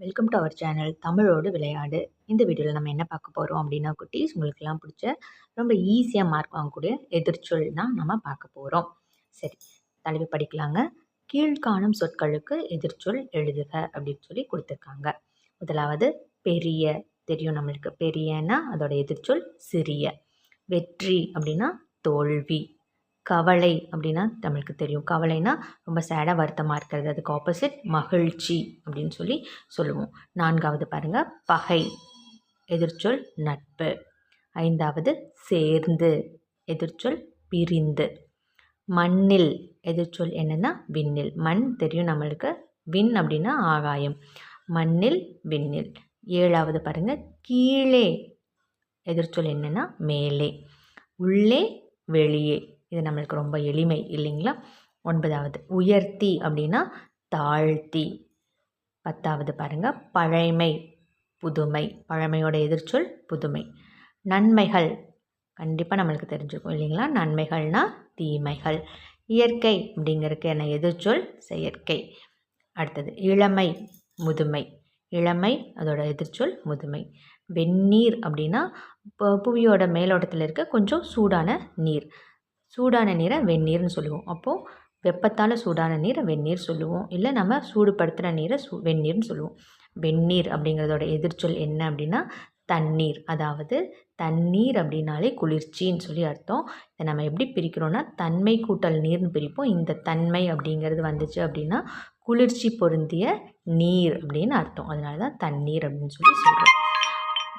Welcome to our channel தமிழோடு விளையாடு. இந்த வீடியோவில் நம்ம என்ன பார்க்க போகிறோம் அப்படின்னா குட்டீஸ் உங்களுக்கெல்லாம் பிடிச்ச ரொம்ப ஈஸியாக மார்க் வாங்கக்கூடிய எதிர்ச்சொல் தான் நம்ம பார்க்க போகிறோம் சரி தலைவி படிக்கலாங்க. கீழ்காணும் சொற்களுக்கு எதிர்ச்சொல் எழுதுக அப்படின்னு சொல்லி கொடுத்துருக்காங்க. முதலாவது பெரிய. தெரியும் நம்மளுக்கு. பெரியன்னா அதோட எதிர்ச்சொல் சிறிய. வெற்றி அப்படின்னா தோல்வி. கவலை அப்படின்னா நம்மளுக்கு தெரியும். கவலைனா ரொம்ப சேடாக வருத்தமாக இருக்கிறது. அதுக்கு ஆப்போசிட் மகிழ்ச்சி அப்படின்னு சொல்லி சொல்லுவோம். நான்காவது பாருங்கள் பகை எதிர்ச்சொல் நட்பு. ஐந்தாவது சேர்ந்து எதிர்ச்சொல் பிரிந்து. மண்ணில் எதிர்ச்சொல் என்னென்னா விண்ணில். மண் தெரியும் நம்மளுக்கு. விண் அப்படின்னா ஆகாயம். மண்ணில் விண்ணில். ஏழாவது பாருங்கள் கீழே எதிர்ச்சொல் என்னென்னா மேலே. உள்ளே வெளியே. இது நம்மளுக்கு ரொம்ப எளிமை இல்லைங்களா? ஒன்பதாவது உயர்த்தி அப்படின்னா தாழ்த்தி. பத்தாவது பாருங்கள் பழைமை புதுமை. பழமையோட எதிர்ச்சொல் புதுமை. நன்மைகள். கண்டிப்பாக நம்மளுக்கு தெரிஞ்சுக்கும் இல்லைங்களா? நன்மைகள்னால் தீமைகள். இயற்கை அப்படிங்கிறதுக்கு என்ன? எதிர்ச்சொல் செயற்கை. அடுத்தது இளமை முதுமை. இளமை அதோட எதிர்ச்சொல் முதுமை. வெந்நீர் அப்படின்னா புவியோட மேலோட்டத்தில் இருக்க கொஞ்சம் சூடான நீர். சூடான நீரை வெந்நீர்னு சொல்லுவோம். அப்போது வெப்பத்தால் சூடான நீரை வெந்நீர் சொல்லுவோம். இல்லை நம்ம சூடுபடுத்துகிற நீரை சூ வெந்நீர்னு சொல்லுவோம். வெந்நீர் அப்படிங்கிறதோட எதிர்ச்சொல் என்ன அப்படின்னா தண்ணீர். அதாவது தண்ணீர் அப்படின்னாலே குளிர்ச்சின்னு சொல்லி அர்த்தம். இதை நம்ம எப்படி பிரிக்கிறோன்னா தன்மை கூட்டல் நீர்னு பிரிப்போம். இந்த தன்மை அப்படிங்கிறது வந்துச்சு அப்படின்னா குளிர்ச்சி பொருந்திய நீர் அப்படின்னு அர்த்தம். அதனால தான் தண்ணீர் அப்படின்னு சொல்லி சொல்கிறோம்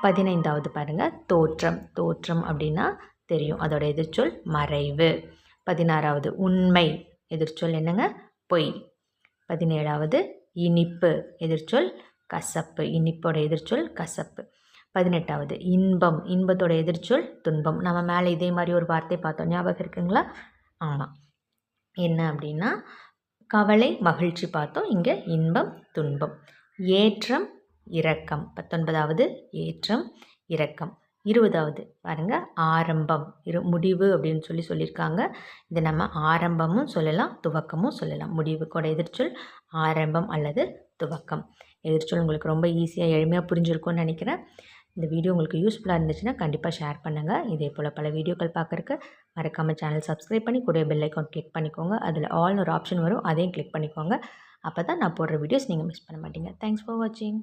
பதினைந்தாவது பாருங்கள் தோற்றம். தோற்றம் அப்படின்னா தெரியும். அதோட எதிர்ச்சொல் மறைவு. பதினாறாவது உண்மை. எதிர்ச்சொல் என்னங்க? பொய். பதினேழாவது இனிப்பு. எதிர்ச்சொல் கசப்பு. இனிப்போட எதிர்ச்சொல் கசப்பு. பதினெட்டாவது இன்பம். இன்பத்தோட எதிர்ச்சொல் துன்பம். நம்ம மேலே இதே மாதிரி ஒரு வார்த்தை பார்த்தோம். ஞாபகம் இருக்குங்களா? ஆமாம் என்ன அப்படின்னா கவலை மகிழ்ச்சி பார்த்தோம். இங்கே இன்பம் துன்பம். ஏற்றம் இரக்கம். பத்தொன்பதாவது ஏற்றம் இரக்கம். இருபதாவது பாருங்கள் ஆரம்பம். இரு முடிவு அப்படின்னு சொல்லி சொல்லியிருக்காங்க. இதை நம்ம ஆரம்பமும் சொல்லலாம் துவக்கமும் சொல்லலாம். முடிவுக்கோட எதிர்ச்சொல் ஆரம்பம் அல்லது துவக்கம். எதிர்ச்சொல் உங்களுக்கு ரொம்ப ஈஸியாக எளிமையாக புரிஞ்சிருக்கும்னு நினைக்கிறேன். இந்த வீடியோ உங்களுக்கு யூஸ்ஃபுல்லாக இருந்துச்சுன்னா கண்டிப்பாக ஷேர் பண்ணுங்கள் இதே போல் பல வீடியோக்கள் பார்க்குறக்கு மறக்காமல் சேனல் சப்ஸ்கிரைப் பண்ணி கூட பெல் ஐக்கான் கிளிக் பண்ணிக்கோங்க. அதில் ஆல்னு ஒரு ஆப்ஷன் வரும். அதையும் கிளிக் பண்ணிக்கோங்க. அப்போ தான் நான் போடுற வீடியோஸ் நீங்கள் மிஸ் பண்ண மாட்டீங்க. தேங்க்ஸ் ஃபார் வாட்சிங்